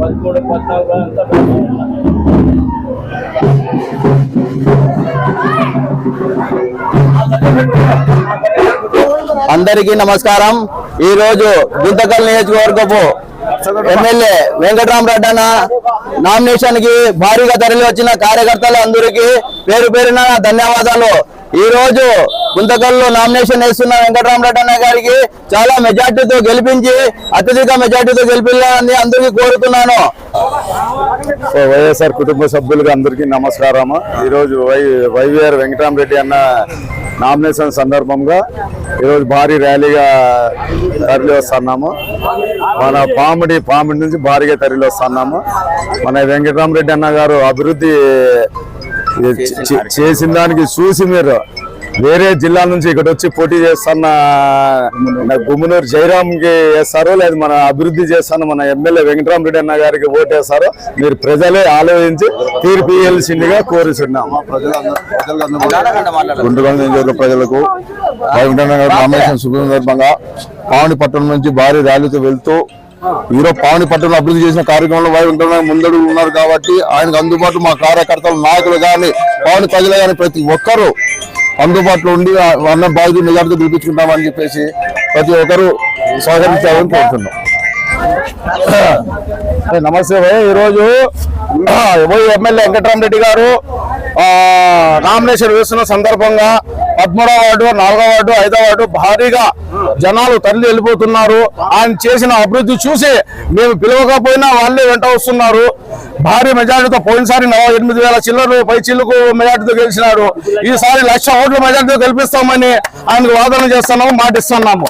పదమూడు పద్నాలుగు అంతా అందరికీ నమస్కారం. ఈరోజు గుంతకల్ నియోజకవర్గపు ఎమ్మెల్యే వెంకటరామరెడ్డి అన్న నామినేషన్కి భారీగా తరలి వచ్చిన కార్యకర్తలు అందరికీ పేరు పేరున ధన్యవాదాలు. ఈ రోజు గుంతకల్లో నామినేషన్ వేస్తున్న వెంకటరామరెడ్డి అన్న గారికి చాలా మెజార్టీతో గెలిపించి అత్యధిక మెజార్టీతో గెలిపించాలని అందరికీ కోరుతున్నాను. సో వైఎస్ఆర్ కుటుంబ సభ్యులకు అందరికీ నమస్కారము. ఈరోజు వై వైవిఆర్ వెంకటరామరెడ్డి అన్న నామినేషన్ సందర్భంగా ఈరోజు భారీ ర్యాలీగా తరలి వస్తున్నాము. మన పామిడి పామిడి నుంచి భారీగా తరలి వస్తున్నాము. మన వెంకటరామరెడ్డి అన్న గారు అభివృద్ధి చేసిన దానికి చూసి మీరు వేరే జిల్లాల నుంచి ఇక్కడ వచ్చి పోటీ చేస్తున్న నా గుమ్మనూరు జయరామ్కి వేస్తారో లేదు మన అభివృద్ధి చేస్తాను మన ఎమ్మెల్యే వెంకటరామరెడ్డి అన్న గారికి ఓటేస్తారో మీరు ప్రజలే ఆలోచించి తీర్పు ఇవ్వాల్సిందిగా కోరుచున్నాం. గుంటగల్ నియోజకవర్గ ప్రజలకు గారి సందర్భంగా పావని పట్టణం నుంచి భారీ ర్యాలీతో వెళ్తూ ఈరోజు పావని పట్టణం అభివృద్ధి చేసిన కార్యక్రమంలో వై ముందడు ఉన్నారు కాబట్టి ఆయనకు అందుబాటు మా కార్యకర్తలు నాయకులు కానీ పావని ప్రజలు కానీ ప్రతి ఒక్కరూ అందుబాటులో ఉండి అన్న బాధ్యత మెజార్టీతో పిలిపించుకుంటామని చెప్పేసి ప్రతి ఒక్కరూ సహకరించాలని కోరుతున్నాం. నమస్తే భయ్ ఈరోజు వై ఎమ్మెల్యే వెంకటరామరెడ్డి గారు నామినేషన్ వేస్తున్న సందర్భంగా పదమూడవ వార్డు నాలుగో వార్డు ఐదో వార్డు భారీగా జనాలు తరలి వెళ్ళిపోతున్నారు. ఆయన చేసిన అభివృద్ధి చూసి మేము పిలవకపోయినా వాళ్ళే వెంట వస్తున్నారు. భారీ మెజార్టీతో పోయినసారి నలభై ఎనిమిది వేల చిల్లరు పై చిల్లుకు మెజార్టీతో గెలిచినారు. ఈసారి లక్ష ఓట్ల మెజార్టీతో గెలిపిస్తామని ఆయనకు వాదన చేస్తున్నాము మాటిస్తున్నాము.